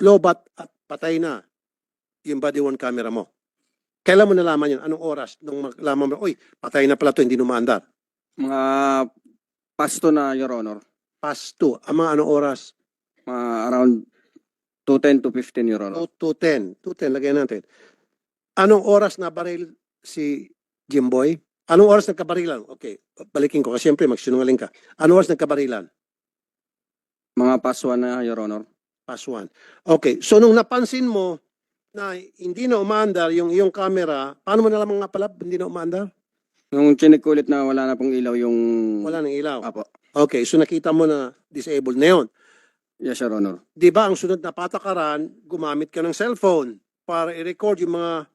lobat at patay na yung body worn camera mo. Kailan mo nalaman yun? Anong oras? Nung malaman mo, uy, patay na pala to, hindi numaandar. Mga pasto na, Your Honor. Past 2. Ang mga anong oras? Mga around 210 to 15, Your Honor. 2 to 10. 2 10, lagyan natin. Anong oras na baril si Jimboy? Anong oras nagkabarilan? Okay, balikin ko kasi siyempre magsinungaling ka. Anong oras nagkabarilan? Mga paswan na, Your Honor. Pass 1. Okay, so nung napansin mo na hindi na umaandar yung iyong camera, paano mo nalaman nga pala hindi na umaandar? Nung chinik ko ulit na wala na pong ilaw yung... Wala nang ilaw. Apo. Okay, so nakita mo na disabled na yun. Yes, Your Honor. Di ba ang sunod na patakaran, gumamit ka ng cellphone para i-record yung mga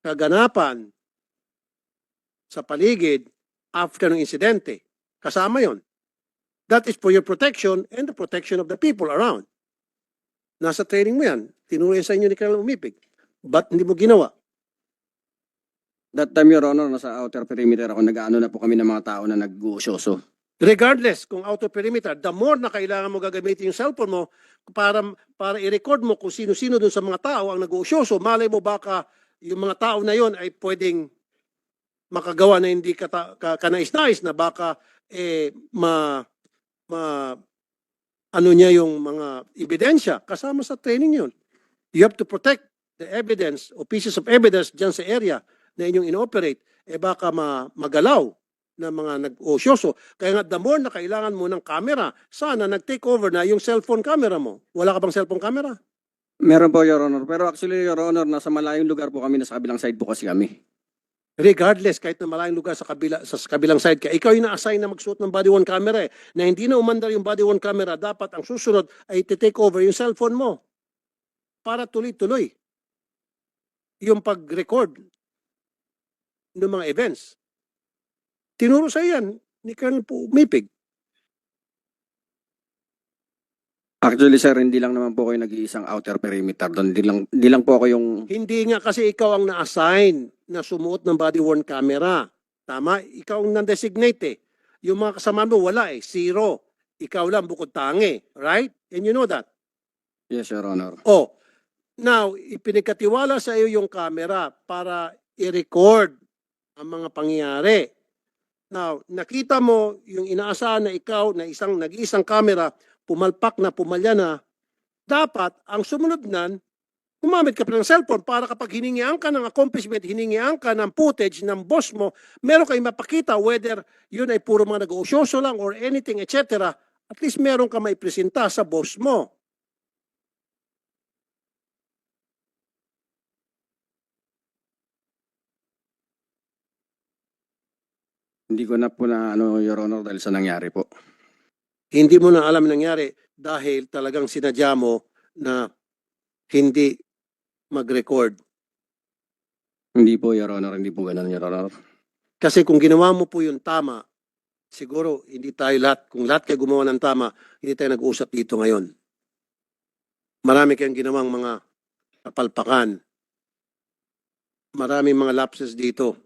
kaganapan sa paligid after ng insidente. Kasama yon. That is for your protection and the protection of the people around. Nasa training mo yan. Tinuro yan sa inyo ni Colonel Umipig. Ba't hindi mo ginawa? That time, Your Honor, nasa outer perimeter ako, nag-ano na po kami ng mga tao na nag-uusyoso. Regardless kung out of perimeter, the more na kailangan mo gagamitin yung cellphone mo para para i-record mo kung sino-sino dun sa mga tao ang nag-uusyoso, malay mo baka yung mga tao na yon ay pwedeng makagawa na hindi ka, ka, kanais-nais na baka eh ma, ma ano niya yung mga ebidensya kasama sa training yon. You have to protect the evidence o pieces of evidence dyan sa area na inyong inoperate. Eh baka ma, magalaw ng mga nag-osyoso. Kaya nga, the more na kailangan mo ng camera, sana nag-take over na yung cellphone camera mo. Wala ka bang cellphone camera? Meron po, Your Honor. Pero actually, Your Honor, nasa malayong lugar po kami, nasa kabilang side po kasi kami. Regardless, kahit na malayong lugar sa, kabila, sa kabilang side ka, ikaw yung na-assign na magsuot ng body worn camera eh, na hindi na umandar yung body worn camera, dapat ang susunod ay take over yung cellphone mo para tuloy-tuloy yung pag-record ng mga events. Tinuro sa yan ni Colonel Pumipig. Actually, sir, hindi lang naman po kayo nag-iisang outer perimeter doon. Hindi lang, hindi lang po ako yung... Hindi nga kasi ikaw ang na-assign na sumuot ng body worn camera. Tama? Ikaw ang na-designate eh. Yung mga kasama mo, wala eh. Zero. Ikaw lang bukod tangi. Right? And you know that. Yes, Your Honor. Oh, now, ipinagkatiwala sa iyo yung camera para i-record ang mga pangyayari. Now, nakita mo yung inaasahan na ikaw na isang nag-iisang camera, pumalpak na, pumalya na, dapat ang sumunod nan, gumamit ka pa ng cellphone para kapag hiningian ka ng accomplishment, hiningian ka ng footage ng boss mo, meron kayong mapakita whether yun ay puro mga nag-uusyoso lang or anything, etc. At least meron ka maipresenta sa boss mo. Hindi ko na po na, ano, Your Honor, dahil sa nangyari po. hindi mo na alam ang nangyari dahil talagang sinadya mo na hindi mag-record. Hindi po, Your Honor. Hindi po ganun, Your Honor. Kasi kung ginawa mo po yung tama, siguro hindi tayo lahat, kung lahat kayo gumawa ng tama, hindi tayo nag-usap dito ngayon. Marami kayong ginawang mga kapalpakan. Maraming mga lapses dito.